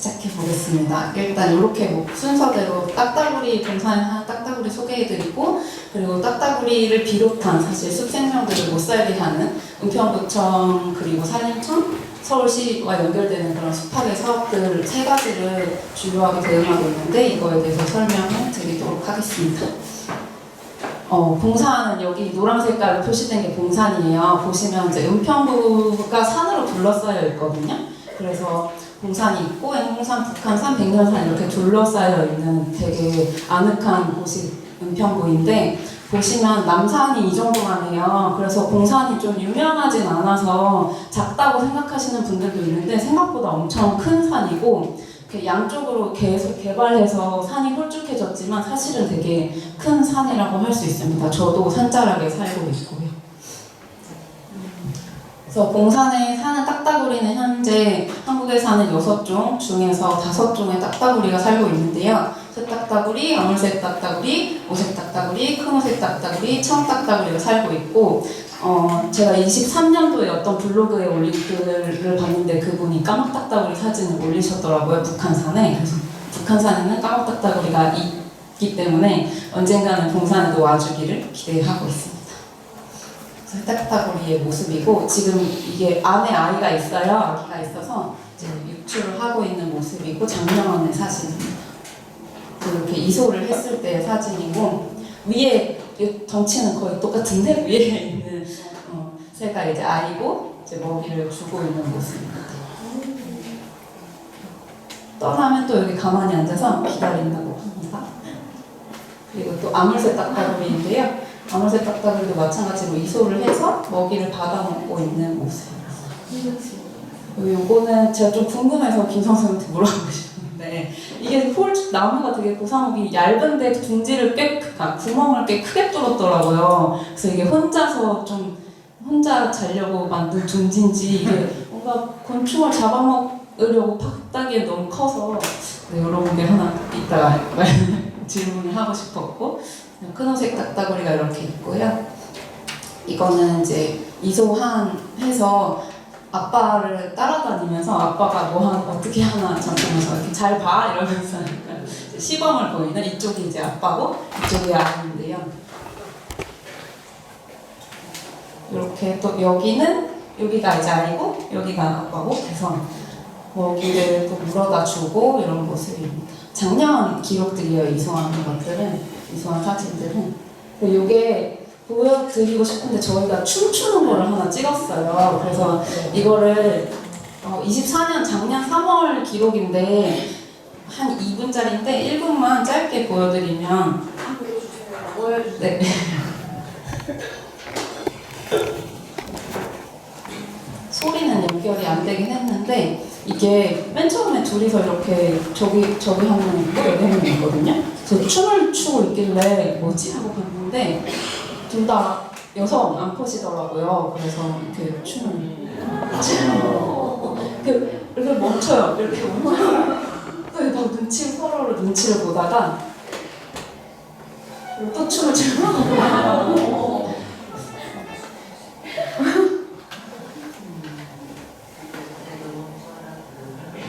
시작해 보겠습니다. 일단 이렇게 뭐 순서대로 딱따구리 동산에 사는 딱따구리 소개해드리고 그리고 딱따구리를 비롯한 사실 숲생명들을 못 살게 하는 은평구청 그리고 산림청 서울시와 연결되는 그런 숲학의 사업들 세 가지를 주요하게 대응하고 있는데 이거에 대해서 설명을 드리도록 하겠습니다. 어, 봉산은 여기 노란 색깔로 표시된 게 봉산이에요. 보시면 이제 은평구가 산으로 둘러싸여 있거든요. 그래서 봉산이 있고 행궁산, 북한산, 백년산 이렇게 둘러싸여 있는 되게 아늑한 곳이 은평구인데 보시면 남산이 이 정도만 해요. 그래서 봉산이 좀 유명하진 않아서 작다고 생각하시는 분들도 있는데 생각보다 엄청 큰 산이고 양쪽으로 계속 개발해서 산이 홀쭉해졌지만 사실은 되게 큰 산이라고 할 수 있습니다. 저도 산자락에 살고 있고요. 그래서 봉산에 사는 딱따구리는 현재 한국에 사는 여섯 종 중에서 다섯 종의 딱따구리가 살고 있는데요. 쇠딱따구리, 아물색 딱따구리, 오색 딱따구리, 큰오색 딱따구리, 청딱따구리가 살고 있고 어, 제가 23년도에 어떤 블로그에 올린 글을 봤는데 그분이 까막딱따구리 사진을 올리셨더라고요. 북한산에. 그래서 북한산에는 까막딱따구리가 있기 때문에 언젠가는 봉산에도 와주기를 기대하고 있습니다. 딱따구리의 모습이고 지금 이게 안에 아이가 있어요. 아기가 있어서 지금 유출을 하고 있는 모습이고 작년에 사진입니다. 그렇게 이소를 했을 때 사진이고 위에 이 덩치는 거의 똑같은데 위에 있는 어, 새가 이제 아이고 이제 먹이를 주고 있는 모습입니다. 떠나면 또 여기 가만히 앉아서 기다린다고 합니다. 그리고 또 아물새 딱따구리인데요. 아물새 딱따구리도 마찬가지로 이소를 해서 먹이를 받아 먹고 있는 모습입니다. 그리고 요거는 제가 좀 궁금해서 김성 선생님한테 물어보고 싶은데 이게 폴 나무가 되게 고사목이 얇은데 둥지를 꽤 크- 아, 구멍을 꽤 크게 뚫었더라고요. 그래서 이게 혼자서 좀 혼자 자려고 만든 둥지인지 이게 뭔가 곤충을 잡아먹으려고 팍다기에 너무 커서 네, 이런 게 하나 이따가 질문을 하고 싶었고 큰호색 딱따구리가 이렇게 있고요. 이거는 이제 이소한 해서 아빠를 따라다니면서 아빠가 뭐 하나 어떻게 하나 잠깐만서 이렇게 잘 봐 이러면서 시범을 보이는 이쪽이 이제 아빠고 이쪽이 아이인데요. 이렇게 또 여기는 여기가 이제 아이고 여기가 아빠고 그래서 먹이를 또 물어다 주고 이런 모습입니다. 작년 기록들이에요 이소한 것들은 이소한 사진들은. 이게 보여드리고 싶은데 저희가 춤추는 거를 하나 찍었어요. 그래서 이거를 어, 24년 작년 3월 기록인데 한 2분짜리인데 1분만 짧게 보여드리면 네. 소리는 연결이 안 되긴 했는데 이게 맨 처음에 둘이서 이렇게 저기 저기 한명 있거든요. 그래서 춤을 추고 있길래 뭐지 하고 봤는데 둘 다 여성 암컷이더라고요. 그래서 이렇게 춤을 이렇게, 이렇게 멈춰요. 이렇게 멈춰요. 또막 눈치 서로를 눈치를 보다가 또 춤을 추고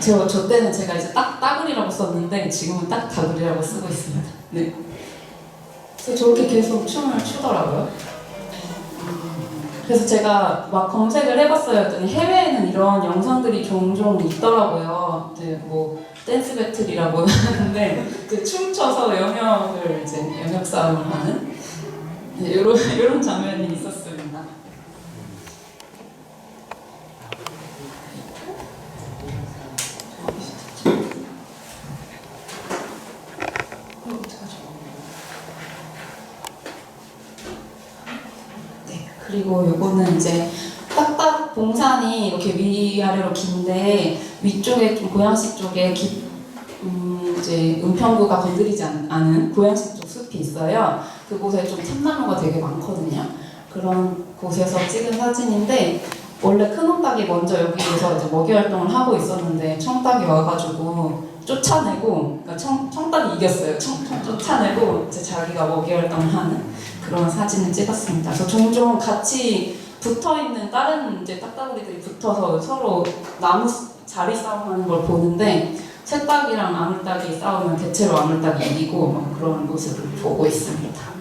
저, 저 때는 제가 이제 딱 따구리라고 썼는데 지금은 딱 다구리라고 쓰고 있습니다. 네. 그래서 저렇게 계속 춤을 추더라고요. 그래서 제가 막 검색을 해봤어요. 했더니 해외에는 이런 영상들이 종종 있더라고요. 네, 뭐 댄스 배틀이라고 하는데 그 춤춰서 영역을 이제 영역 싸움을 하는 네, 이런 이런 장면이 있었습니다. 네, 그리고 요거는 이제 딱딱 봉산이 이렇게 위아래로 긴데 위쪽에 좀 고양시 쪽에 기, 음, 이제 은평구가 건드리지 않, 않은 고양시 쪽 숲이 있어요. 그곳에 좀 참나무가 되게 많거든요. 그런 곳에서 찍은 사진인데 원래 큰 홍닭이 먼저 여기에서 이제 먹이 활동을 하고 있었는데 청닭이 와가지고 쫓아내고 그러니까 청, 청닭이 이겼어요. 청, 청, 쫓아내고 이제 자기가 먹이 활동을 하는 그런 사진을 찍었습니다. 그래서 종종 같이 붙어 있는 다른 이제 딱따구리들이 붙어서 서로 나무 자리 싸움하는 걸 보는데 새싹이랑 아물딱이 싸우면 대체로 아물딱이 이기고 뭐 그런 모습을 보고 있습니다.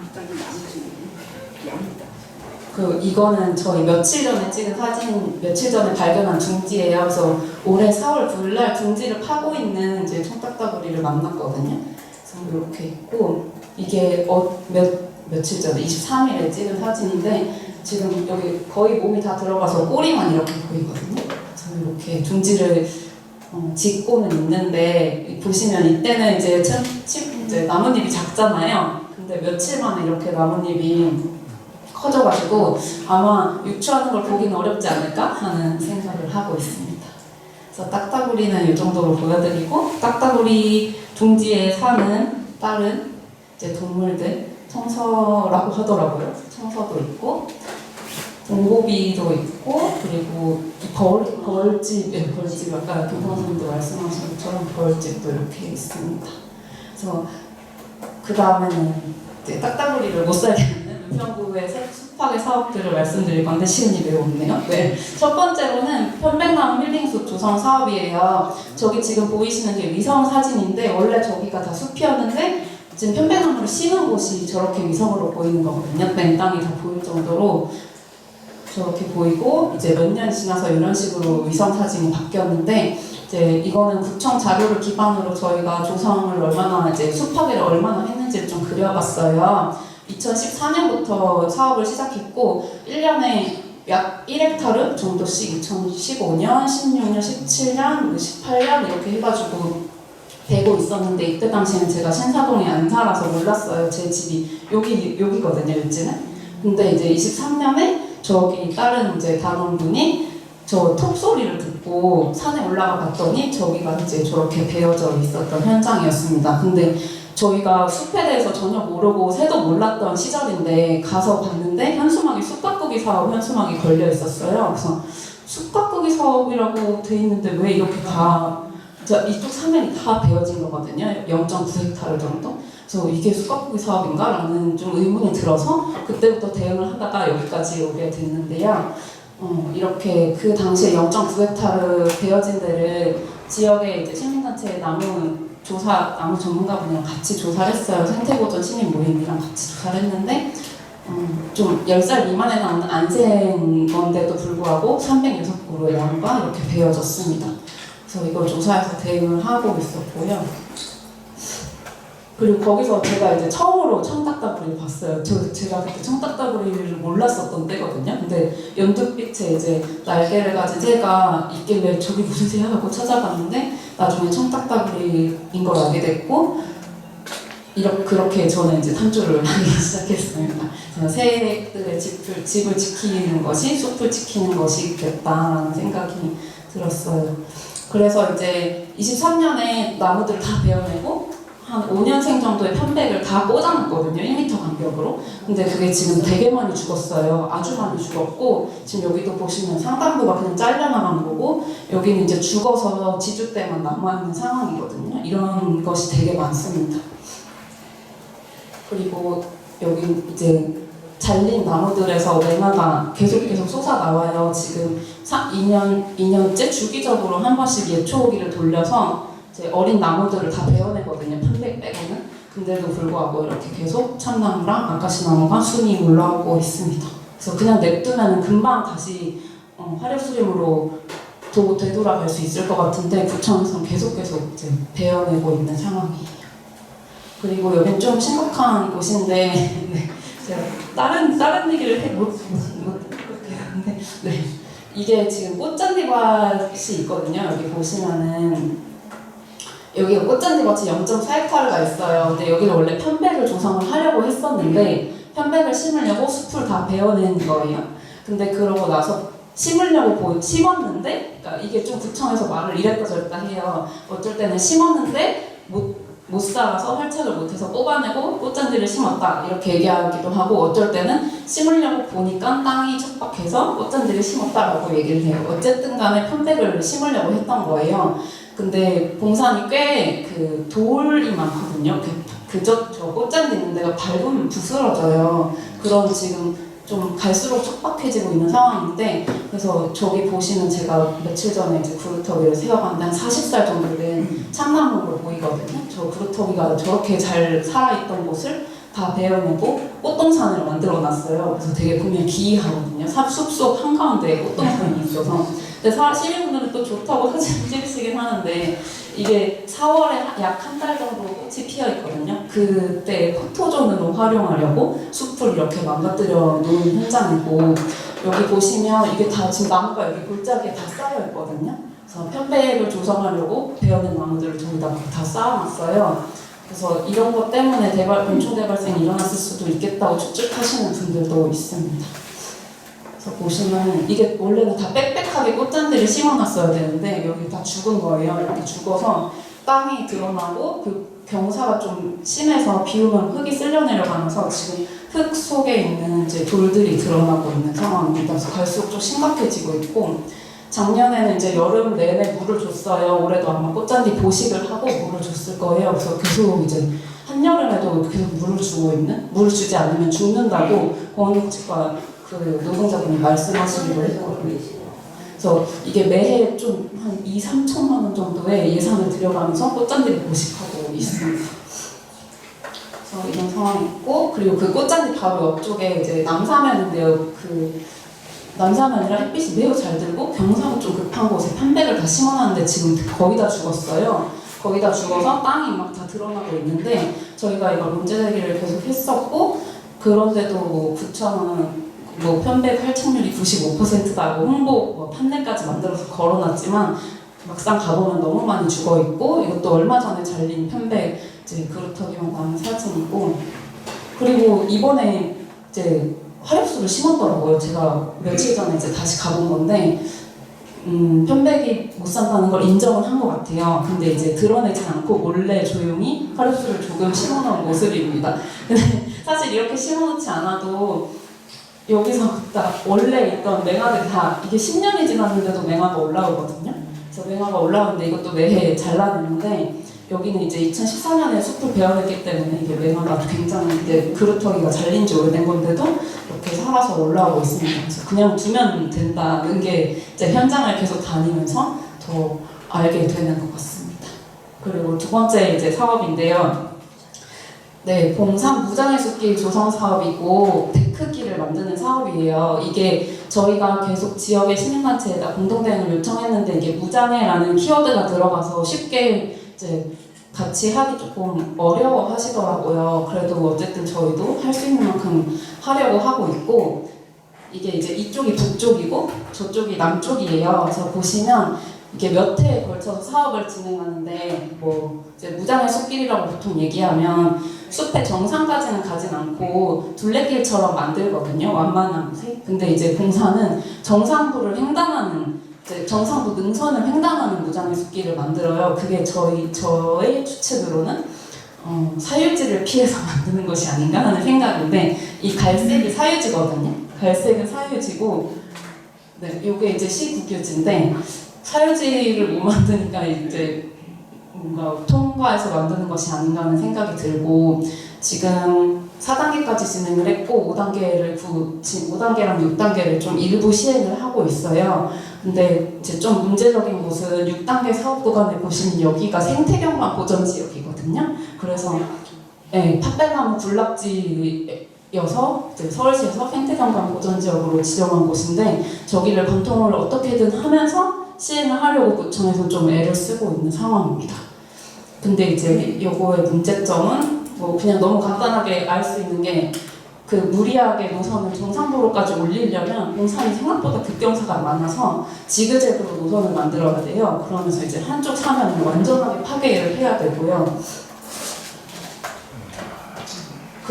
그 이거는 저희 며칠 전에 찍은 사진, 며칠 전에 발견한 둥지예요. 그래서 올해 4월 9일 날 둥지를 파고 있는 이제 청딱따구리를 만났거든요. 그래서 이렇게 있고 이게 어, 몇 며칠 전에 23일에 찍은 사진인데 지금 여기 거의 몸이 다 들어가서 꼬리만 이렇게 보이거든요. 그래서 이렇게 둥지를 어, 짓고는 있는데 보시면 이때는 이제 참, 치- 이제 나뭇잎이 작잖아요. 근데 며칠 만에 이렇게 나뭇잎이 커져가지고 아마 유추하는 걸 보기는 어렵지 않을까 하는 생각을 하고 있습니다. 그래서 딱따구리는 이 정도로 보여드리고 딱따구리 둥지에 사는 다른 이제 동물들 청서라고 하더라고요. 청서도 있고 공고비도 있고 그리고 벌 벌집 예, 벌집 아까 교통선생님도 말씀하신 것처럼 벌집도 이렇게 있습니다. 그래서 그 다음에는 딱따구리를 못 살게 하는 은평구의 숲학의 사업들을 말씀드릴 건데 시간이 매우 없네요. 네. 첫 번째로는 편백나무 힐링숲 조성 사업이에요. 저기 지금 보이시는 게 위성 사진인데 원래 저기가 다 숲이었는데 지금 편백나무를 심은 곳이 저렇게 위성으로 보이는 거거든요. 맨 땅이 다 보일 정도로 저렇게 보이고 이제 몇 년 지나서 이런 식으로 위성 사진이 바뀌었는데 이제 이거는 구청 자료를 기반으로 저희가 조성을 얼마나 이제 숲학회를 얼마나 했는지를 좀 그려봤어요. 2014년부터 사업을 시작했고 1년에 약 1헥타르 정도씩 2015년, 16년, 17년, 18년 이렇게 해가지고 되고 있었는데 이때 당시에는 제가 신사동에 안 살아서 몰랐어요. 제 집이 여기 여기거든요, 일지는. 근데 이제 23년에 저기 다른 이제 단원분이 저 톡 소리를 듣고 산에 올라가 봤더니 저기가 이제 저렇게 베어져 있었던 현장이었습니다. 근데 저희가 숲에 대해서 전혀 모르고 새도 몰랐던 시절인데 가서 봤는데 현수막이 숲가꾸기 사업 현수막이 걸려 있었어요. 그래서 숲가꾸기 사업이라고 돼 있는데 왜 이렇게 다 저 이쪽 사면이 다 베어진 거거든요. 0.9헥타르 정도. 그래서 이게 숲가꾸기 사업인가라는 좀 의문이 들어서 그때부터 대응을 하다가 여기까지 오게 됐는데요. 어, 이렇게 그 당시에 0.9헥타르 베어진 데를 지역의 이제 시민단체 나무 조사 나무 전문가분이랑 같이 조사를 했어요. 생태보전 시민 모임이랑 같이 조사를 했는데 음, 좀 10살 미만에 나오는 안생 건데도 불구하고 306그루의 나무가 이렇게 베어졌습니다. 그래서 이걸 조사해서 대응을 하고 있었고요. 그리고 거기서 제가 이제 처음으로 청딱따구리를 봤어요. 저, 제가 그때 청딱따구리를 몰랐었던 때거든요. 근데 연두빛에 이제 날개를 가진 새가 있길래 저기 무슨 새야 하고 찾아봤는데 나중에 청딱따구리인 걸 알게 됐고 이렇게 그렇게 저는 이제 탐조를 하기 시작했습니다. 새들의 집을, 집을 지키는 것이 숲을 지키는 것이 겠다라는 생각이 들었어요. 그래서 이제 23년에 나무들을 다 베어내고 한 5년생 정도의 편백을 다 꽂아놨거든요. 1m 간격으로. 근데 그게 지금 되게 많이 죽었어요. 아주 많이 죽었고 지금 여기도 보시면 상단부가 그냥 잘려나간 거고 여기는 이제 죽어서 지주 때만 남아있는 상황이거든요. 이런 것이 되게 많습니다. 그리고 여기 이제 잘린 나무들에서 냉화가 계속 계속 솟아 나와요. 지금 2년 2년째 주기적으로 한 번씩 예초기를 돌려서 이제 어린 나무들을 다 베어내거든요. 편백 빼고는. 근데도 불구하고 이렇게 계속 참나무랑 아카시 나무가 순이 올라오고 있습니다. 그래서 그냥 냅두면 금방 다시 어, 화력수림으로 도 되돌아갈 수 있을 것 같은데 구청에서는 계속 계속 이제 베어내고 있는 상황이에요. 그리고 여긴 좀 심각한 곳인데 네, 제가 다른 다른 얘기를 해못. 네, 이게 지금 꽃잔디밭이 있거든요. 여기 보시면은 여기가 꽃잔디밭이 0.4헥타르가 있어요. 근데 여기는 원래 편백을 조성을 하려고 했었는데 편백을 심으려고 숲을 다 베어낸 거예요. 근데 그러고 나서 심으려고 보, 심었는데 그러니까 이게 좀 구청에서 말을 이랬다 저랬다 해요. 어쩔 때는 심었는데 못, 못 살아서 활착을 못해서 뽑아내고 꽃잔디를 심었다 이렇게 얘기하기도 하고 어쩔 때는 심으려고 보니까 땅이 척박해서 꽃잔디를 심었다라고 얘기를 해요. 어쨌든 간에 편백을 심으려고 했던 거예요. 근데 봉산이 꽤 그 돌이 많거든요. 그, 그저 저 꽃잔디 있는 데가 밟으면 부스러져요. 그런 지금 좀 갈수록 촉박해지고 있는 상황인데 그래서 저기 보시면 제가 며칠 전에 이제 구루터기를 세워봤는데 한 40살 정도 된 참나무로 보이거든요. 저 구루터기가 저렇게 잘 살아있던 곳을 다 베어내고 꽃동산을 만들어놨어요. 그래서 되게 보면 기이하거든요. 삽 숲속 한가운데 꽃동산이 있어서. 근데 사- 시민분들은 또 좋다고 사진 찍으시긴 하는데 이게 4월에 약 한 달 정도 꽃이 피어 있거든요. 그때 포토존으로 활용하려고 숲을 이렇게 망가뜨려 놓은 현장이고 여기 보시면 이게 다 지금 나무가 여기 골짜기에 다 쌓여 있거든요. 그래서 편백을 조성하려고 베어낸 나무들을 저기다 다 쌓아놨어요. 그래서 이런 것 때문에 대발, 곤충 대발생이 일어났을 수도 있겠다고 추측하시는 분들도 있습니다. 그래서 보시면 이게 원래는 다 빽빽하게 꽃잔디를 심어놨어야 되는데 여기 다 죽은 거예요. 이렇게 죽어서 땅이 드러나고 그 경사가 좀 심해서 비 오면 흙이 쓸려 내려가면서 지금 흙 속에 있는 이제 돌들이 드러나고 있는 상황입니다. 그래서 갈수록 좀 심각해지고 있고 작년에는 이제 여름 내내 물을 줬어요. 올해도 아마 꽃잔디 보식을 하고 물을 줬을 거예요. 그래서 계속 이제 한여름에도 계속 물을 주고 있는 물을 주지 않으면 죽는다고 공원복지과 그 노동자분이 말씀하시기도 했거든요. 그래서 이게 매해 좀 한 2, 3천만 원 정도의 예산을 들여가면서 꽃잔디를 보식하고 있습니다. 그래서 이런 상황이 있고 그리고 그 꽃잔디 바로 옆쪽에 이제 남사면인데요. 그 남사면이라 햇빛이 매우 잘 들고 경사가 좀 급한 곳에 편백을 다 심어놨는데 지금 거의 다 죽었어요. 거의 다 죽어서 땅이 막 다 드러나고 있는데 저희가 이걸 문제 제기를 계속 했었고 그런데도 뭐 구청은 뭐 편백 활착률이 95%다고 홍보 뭐 판넬까지 만들어서 걸어놨지만 막상 가보면 너무 많이 죽어 있고 이것도 얼마 전에 잘린 편백 이제 그루터기만 나는 사진이고 그리고 이번에 이제 화력수를 심었더라고요. 제가 며칠 전에 이제 다시 가본 건데 음, 편백이 못 산다는 걸 인정을 한것 같아요. 근데 이제 드러내진 않고 몰래 조용히 화력수를 조금 심어놓은 모습입니다. 근데 사실 이렇게 심어놓지 않아도 여기서 딱 원래 있던 맹아들이 다 이게 10년이 지났는데도 맹아가 올라오거든요. 그래서 맹아가 올라오는데 이것도 매해 잘라내는데 여기는 이제 2014년에 숲을 베어냈기 때문에 이게 맹아가 굉장히 이제 그루터기가 잘린 지 오래된 건데도 이렇게 살아서 올라오고 있습니다. 그래서 그냥 두면 된다는 게 이제 현장을 계속 다니면서 더 알게 되는 것 같습니다. 그리고 두 번째 이제 사업인데요. 네, 봉산 무장의 숲길 조성 사업이고 만드는 사업이에요. 이게 저희가 계속 지역의 시민단체에다 공동대응을 요청했는데 이게 무장애라는 키워드가 들어가서 쉽게 이제 같이 하기 조금 어려워 하시더라고요. 그래도 어쨌든 저희도 할 수 있는 만큼 하려고 하고 있고 이게 이제 이쪽이 북쪽이고 저쪽이 남쪽이에요. 그래서 보시면 이게 몇 해에 걸쳐서 사업을 진행하는데 뭐 이제 무장의 숲길이라고 보통 얘기하면 숲의 정상까지는 가진 않고 둘레길처럼 만들거든요. 완만한 곳에. 근데 이제 봉사는 정상부를 횡단하는 이제 정상부 능선을 횡단하는 무장의 숲길을 만들어요. 그게 저희 저의 추측으로는 어, 사유지를 피해서 만드는 것이 아닌가 하는 생각인데 이 갈색이 사유지거든요. 갈색은 사유지고 네, 이게 이제 시국유지인데 사유지를 못 만드니까 이제 뭔가 통과해서 만드는 것이 아닌가 하는 생각이 들고 지금 4단계까지 진행을 했고 5단계를 구, 5단계랑 6단계를 좀 일부 시행을 하고 있어요. 근데 이제 좀 문제적인 곳은 6단계 사업 구간에 보시면 여기가 생태경관 보전 지역이거든요. 그래서 네, 팥배나무 군락지여서 서울시에서 생태경관 보전 지역으로 지정한 곳인데 저기를 관통을 어떻게든 하면서 시행을 하려고 구청에서 좀 애를 쓰고 있는 상황입니다. 근데 이제 요거의 문제점은 뭐 그냥 너무 간단하게 알 수 있는 게 그 무리하게 노선을 정상도로까지 올리려면 공산이 생각보다 급경사가 많아서 지그재그로 노선을 만들어야 돼요. 그러면서 이제 한쪽 사면을 완전하게 파괴를 해야 되고요.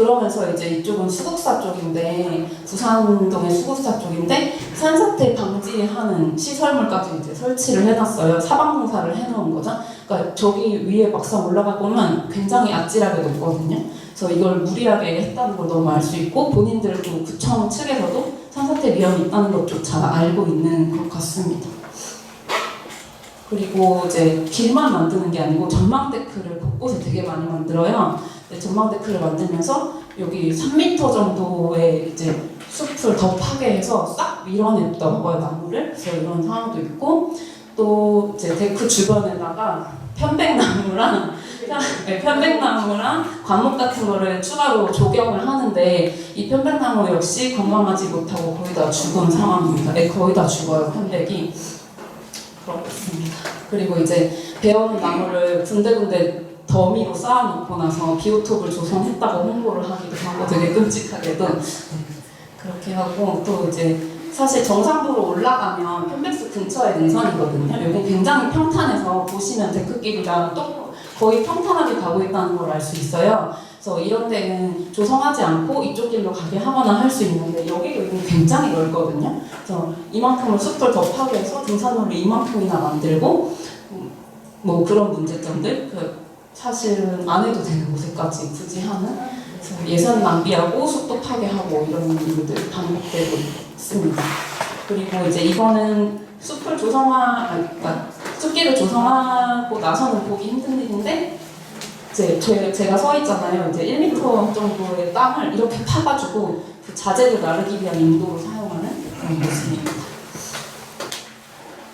그러면서 이제 이쪽은 수국사 쪽인데 부산동의 수국사 쪽인데 산사태 방지하는 시설물까지 이제 설치를 해놨어요. 사방공사를 해놓은 거죠. 그러니까 저기 위에 막상 올라가 보면 굉장히 아찔하게 높거든요. 그래서 이걸 무리하게 했다는 걸 너무 알 수 있고 본인들 도 구청 측에서도 산사태 위험이 있다는 것조차 알고 있는 것 같습니다. 그리고 이제 길만 만드는 게 아니고 전망 데크를 곳곳에 되게 많이 만들어요. 근데 전망 데크를 만들면서 여기 3m 정도의 이제 숲을 더 파괴해서 싹 밀어냈던 거예요 나무를. 그래서 이런 상황도 있고 또 이제 데크 주변에다가 편백나무랑 네, 편백나무랑 관목 같은 거를 추가로 조경을 하는데 이 편백나무 역시 건강하지 못하고 거의 다 죽은 상황입니다. 네, 거의 다 죽어요 편백이. 그렇습니다. 그리고 이제 베어는 나무를 군데군데 더미로 쌓아놓고 나서 비오톱을 조성했다고 홍보를 하기도 하고 되게 끔찍하게도 네, 그렇게 하고 또 이제 사실 정상부로 올라가면 편백숲 근처에 능선이거든요. 여기 굉장히 평탄해서 보시면 데크길이랑 또 거의 평탄하게 가고 있다는 걸 알 수 있어요. 그래서 이런 데는 조성하지 않고 이쪽 길로 가게 하거나 할 수 있는데 여기도 이미 굉장히 넓거든요. 그래서 이만큼을 숲을 더 파괴해서 등산로를 이만큼이나 만들고 음, 뭐 그런 문제점들 그 사실은 안 해도 되는 곳에까지 굳이 하는 예산 낭비하고 숲도 파괴하고 이런 일들 반복되고 있습니다. 그리고 이제 이거는 숲을 조성하 아니, 그러니까 숲길을 조성하고 나서는 보기 힘든 일인데 이제 제, 제가 서 있잖아요. 이제 1m 정도의 땅을 이렇게 파가지고 그 자재를 나르기 위한 인도로 사용하는 그런 모습입니다.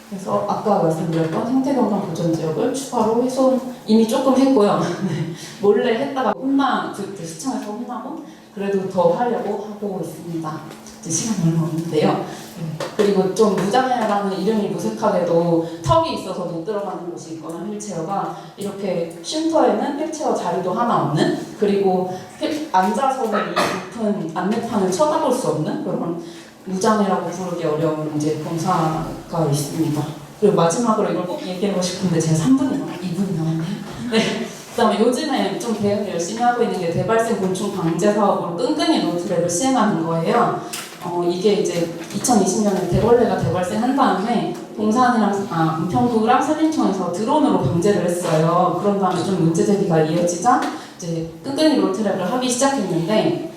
그래서 아까 말씀드렸던 생태경관 보전 지역을 추가로 훼손 이미 조금 했고요. 네. 몰래 했다가 혼나 그, 그 시청에서 혼나고 그래도 더 하려고 하고 있습니다. 이제 시간이 얼마 없는데요. 네. 그리고 좀 무장애라는 이름이 무색하게도 턱이 있어서 못 들어가는 곳이 있거나 휠체어가 이렇게 쉼터에는 휠체어 자리도 하나 없는 그리고 휠- 앉아서는 이 높은 안내판을 쳐다볼 수 없는 그런 무장애라고 부르기 어려운 이제 공사 가 있습니다. 그리고 마지막으로 이걸 꼭 얘기하고 싶은데 제가 3분이 넘어 2분이 남았네요. 네. 그다음에 요즘에 좀 대응 열심히 하고 있는 게 대발생 곤충 방제 사업으로 끈끈이 노트랩을 시행하는 거예요. 어, 이게 이제 2020년에 대벌레가 대발생한 다음에 동산이랑 아, 은평구랑 산림청에서 드론으로 방제를 했어요. 그런 다음에 좀 문제 제기가 이어지자 이제 끈끈이 로트랩을 하기 시작했는데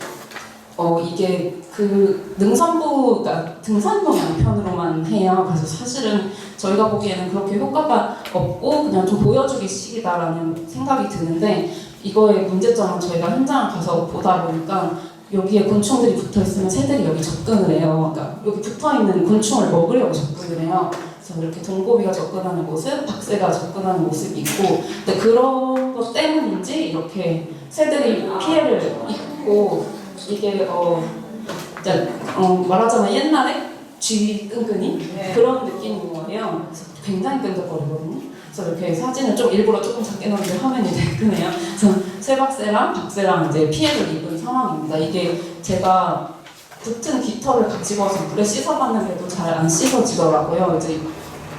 어 이게 그 능선부가 등산로 양편으로만 해요. 그래서 사실은 저희가 보기에는 그렇게 효과가 없고 그냥 좀 보여주기 식이다라는 생각이 드는데 이거의 문제점은 저희가 현장을 가서 보다 보니까 여기에 곤충들이 붙어 있으면 새들이 여기 접근을 해요. 그러니까 여기 붙어 있는 곤충을 먹으려고 접근을 해요. 그래서 이렇게 동고비가 접근하는 모습, 박새가 접근하는 모습이 있고, 근데 그런 것 때문인지 이렇게 새들이 피해를 입고 이게 어, 진짜 어, 말하자면 옛날에 쥐 끈끈이 그런 느낌인 거예요. 굉장히 끈적거리거든요. 그래서 이렇게 사진을 좀 일부러 조금 작게 넣는데 화면이 되게 크네요. 그래서 쇠박새랑 박새랑 이제 피해를 입은 상황입니다. 이게 제가 붙은 깃털을 같이 집어서 물에 씻어봤는데도 잘 안 씻어지더라고요. 이제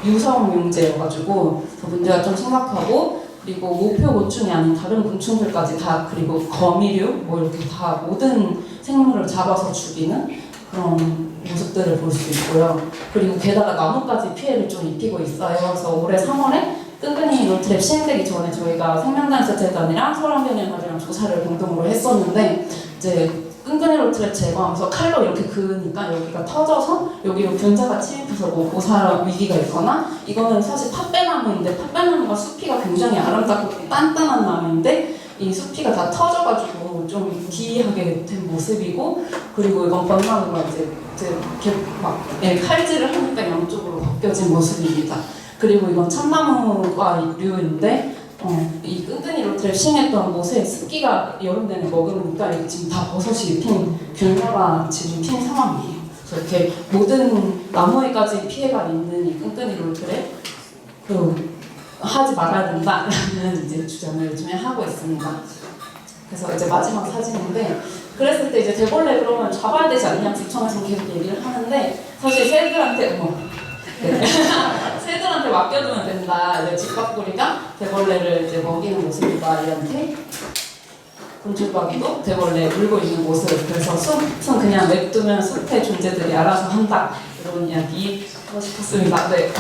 유성 용제여가지고 그 문제가 좀 심각하고 그리고 모표 곤충이 아닌 다른 곤충들까지 다 그리고 거미류 뭐 이렇게 다 모든 생물을 잡아서 죽이는 그런 모습들을 볼 수 있고요. 그리고 게다가 나무까지 피해를 좀 입히고 있어요. 그래서 올해 3월에 끈끈이 롤트랩 시행되기 전에 저희가 생명단세재단이랑 서울환경연합이랑 조사를 공동으로 했었는데 이제 끈끈이 롤트랩 제거하면서 칼로 이렇게 그으니까 여기가 터져서 여기로 분자가 침입해서 뭐 고사 위기가 있거나 이거는 사실 팥배나무인데 팥배나무가 숲이가 굉장히 아름답고 단단한 나무인데 이 숲이가 다 터져가지고 좀 기이하게 된 모습이고 그리고 이건 번나무가 이제 이제 이렇게 막 예, 칼질을 하니까 양쪽으로 벗겨진 모습입니다. 그리고 이건 참나무가 류인데 어, 이 끈끈이 로트를 시행했던 곳에 습기가 여름 내내 머금으니까 이게 지금 다 버섯이 핀 균사가 지금 핀 상황이에요. 그래서 이렇게 모든 나무에까지 피해가 있는 이 끈끈이 로트를 그 하지 말아야 된다라는 이제 주장을 요즘에 하고 있습니다. 그래서 이제 마지막 사진인데 그랬을 때 이제 대벌레 그러면 잡아야 되지 않냐 구청에서 계속 얘기를 하는데 사실 새들한테 어머 네. 새들한테 맡겨두면 된다. 이제 집밥구리가 대벌레를 이제 먹이는 모습이다. 이한테 곤충박이도 대벌레 물고 있는 모습. 그래서 숲은 그냥 냅두면 숲의 존재들이 알아서 한다. 이런 이야기 하고 싶었습니다. 네.